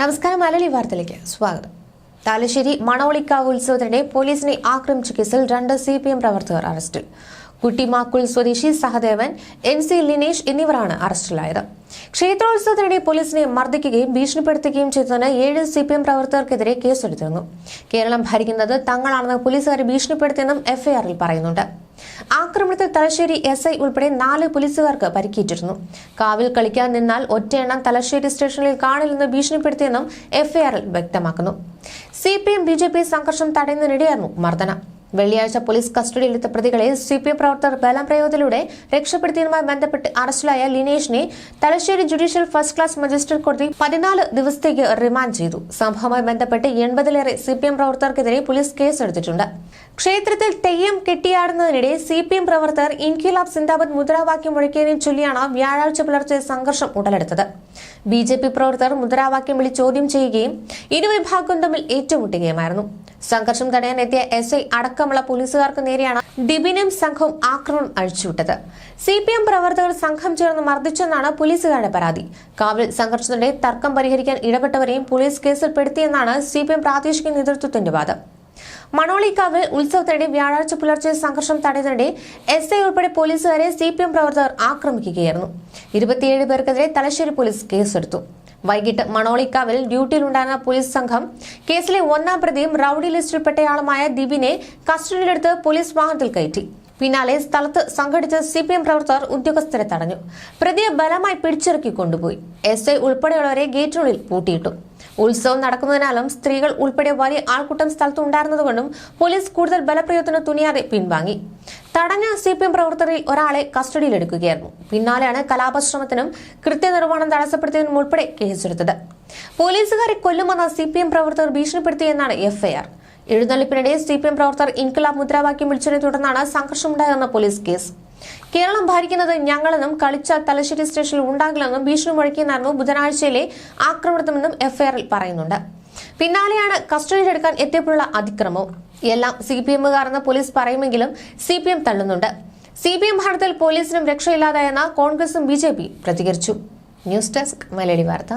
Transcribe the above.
നമസ്കാരം മലയാളി വാർത്തയിലേക്ക് സ്വാഗതം. തലശ്ശേരി മണോളിക്കാവ് ഉത്സവത്തിനിടെ പോലീസിനെ ആക്രമിച്ച കേസിൽ രണ്ട് സി പി എം പ്രവർത്തകർ അറസ്റ്റിൽ. കുട്ടിമാക്കുൾ സ്വദേശി സഹദേവൻ എൻ സി ലിനേഷ് എന്നിവരാണ് അറസ്റ്റിലായത്. ക്ഷേത്രോത്സവത്തിനിടെ പോലീസിനെ മർദ്ദിക്കുകയും ഭീഷണിപ്പെടുത്തുകയും ചെയ്തതിന് ഏഴ് സി പി എം പ്രവർത്തകർക്കെതിരെ കേസെടുത്തിരുന്നു. കേരളം ഭരിക്കുന്നത് തങ്ങളാണെന്ന് പോലീസുകാരെ ഭീഷണിപ്പെടുത്തിയെന്നും എഫ്ഐആറിൽ പറയുന്നുണ്ട്. ആക്രമണത്തിൽ തലശ്ശേരി എസ് ഐ ഉൾപ്പെടെ നാല് പോലീസുകാർക്ക് പരിക്കേറ്റിരുന്നു. കാവിൽ കളിക്കാൻ നിന്നാൽ ഒറ്റയെണ്ണം തലശ്ശേരി സ്റ്റേഷനിൽ കാണില്ലെന്ന് ഭീഷണിപ്പെടുത്തിയെന്നും എഫ്ഐആറിൽ വ്യക്തമാക്കുന്നു. C P M B J P സംഘർഷം തടയുന്നതിനിടെയായിരുന്നു മർദ്ദനം. വെള്ളിയാഴ്ച പോലീസ് കസ്റ്റഡിയിലെത്ത പ്രതികളെ സി പി എം പ്രവർത്തകർ ബലം പ്രയോഗത്തിലൂടെ രക്ഷപ്പെടുത്തിയതുമായി ബന്ധപ്പെട്ട് അറസ്റ്റിലായ ലിനേഷിനെ Thalassery judicial first class magistrate കോടതി പതിനാല് ദിവസത്തേക്ക് റിമാൻഡ് ചെയ്തു. സംഭവവുമായി ബന്ധപ്പെട്ട് എൺപതിലേറെ സി പി എം പ്രവർത്തകർക്കെതിരെ പോലീസ് കേസെടുത്തിട്ടുണ്ട്. ക്ഷേത്രത്തിൽ തെയ്യം കെട്ടിയാടുന്നതിനിടെ സി പി എം പ്രവർത്തകർ ഇൻകിലാബ് സിന്ദാബാദ് മുദ്രാവാക്യം മുഴക്കിയതിനെ ചൊല്ലിയാണ് വ്യാഴാഴ്ച പുലർച്ചെ സംഘർഷം ഉടലെടുത്തത്. ബി ജെ പി പ്രവർത്തകർ മുദ്രാവാക്യം വിളി ചോദ്യം ചെയ്യുകയും ഇരുവിഭാഗവും തമ്മിൽ ഏറ്റുമുട്ടുകയുമായിരുന്നു. സംഘർഷം തടയാൻ എത്തിയ എസ് ഐ അടക്കമുള്ള പോലീസുകാർക്ക് നേരെയാണ് ഡിബിനും സംഘവും ആക്രമണം അഴിച്ചുവിട്ടത്. സി പി എം പ്രവർത്തകർ സംഘം ചേർന്ന് മർദ്ദിച്ചെന്നാണ് പോലീസുകാരുടെ പരാതി. കാവിൽ സംഘർഷത്തിന്റെ തർക്കം പരിഹരിക്കാൻ ഇടപെട്ടവരെയും പോലീസ് കേസിൽപ്പെടുത്തിയെന്നാണ് സി പി എം പ്രാദേശിക നേതൃത്വത്തിന്റെ വാദം. മണോളിക്കാവിൽ ഉത്സവത്തിനിടെ വ്യാഴാഴ്ച പുലർച്ചെ സംഘർഷം തടയുന്നതിനിടെ എസ് ഐ ഉൾപ്പെടെ പോലീസുകാരെ സി പി എം പ്രവർത്തകർ ആക്രമിക്കുകയായിരുന്നു. ഇരുപത്തിയേഴ് പേർക്കെതിരെ തലശ്ശേരി പോലീസ് കേസെടുത്തു. വൈകിട്ട് മണോളിക്കാവിൽ ഡ്യൂട്ടിയിലുണ്ടായിരുന്ന പോലീസ് സംഘം കേസിലെ ഒന്നാം പ്രതിയും റൌഡി ലിസ്റ്റിൽപ്പെട്ടയാളുമായ ദിബിനെ കസ്റ്റഡിയിലെടുത്ത് പോലീസ് വാഹനത്തിൽ കയറ്റി. പിന്നാലെ സ്ഥലത്ത് സംഘടിച്ച സി പി എം പ്രവർത്തകർ ഉദ്യോഗസ്ഥരെ തടഞ്ഞു. പ്രതിയെ ബലമായി പിടിച്ചിറക്കി കൊണ്ടുപോയി. എസ് ഐ ഉൾപ്പെടെയുള്ളവരെ ഗേറ്റിനുള്ളിൽ പൂട്ടിയിട്ടു. ഉത്സവം നടക്കുന്നതിനാലും സ്ത്രീകൾ ഉൾപ്പെടെ വലിയ ആൾക്കൂട്ടം സ്ഥലത്ത് ഉണ്ടായിരുന്നതുകൊണ്ടും പോലീസ് കൂടുതൽ ബലപ്രയോഗത്തിന് തുനിയാതെ പിൻവാങ്ങി. തടഞ്ഞ സി പി എം പ്രവർത്തകരിൽ ഒരാളെ കസ്റ്റഡിയിലെടുക്കുകയായിരുന്നു. പിന്നാലെയാണ് കലാപശ്രമത്തിനും കൃത്യനിർവഹണം തടസ്സപ്പെടുത്തിയതിനും ഉൾപ്പെടെ കേസെടുത്തത്. പോലീസുകാരെ കൊല്ലുമെന്ന സി പി എം പ്രവർത്തകർ ഭീഷണിപ്പെടുത്തിയെന്നാണ് എഫ്ഐആർ. എഴുന്നള്ളിപ്പിനിടെ സി പി എം പ്രവർത്തകർ ഇൻക്ലാബ് മുദ്രാവാക്യം വിളിച്ചതിനെ തുടർന്നാണ് സംഘർഷമുണ്ടായതെന്ന പോലീസ് കേസ്. കേരളം ഭരിക്കുന്നത് ഞങ്ങളെന്നും കളിച്ച തലശ്ശേരി സ്റ്റേഷനിൽ ഉണ്ടാകില്ലെന്നും ഭീഷണി മുഴക്കിയെന്നായിരുന്നു ബുധനാഴ്ചയിലെ ആക്രമണത്തിനെന്നും എഫ്ഐആറിൽ പറയുന്നുണ്ട്. പിന്നാലെയാണ് കസ്റ്റഡിയിലെടുക്കാൻ എത്തിയപ്പോഴുള്ള അതിക്രമവും. എല്ലാം സി പി എമ്മുകാരെന്ന് പോലീസ് പറയുമെങ്കിലും സി പി എം തള്ളുന്നുണ്ട്. സി പി എം ഭരണത്തിൽ പോലീസിനും രക്ഷയില്ലാതായെന്ന കോൺഗ്രസും ബി ജെ പി പ്രതികരിച്ചു. News desk Malayali Vartha.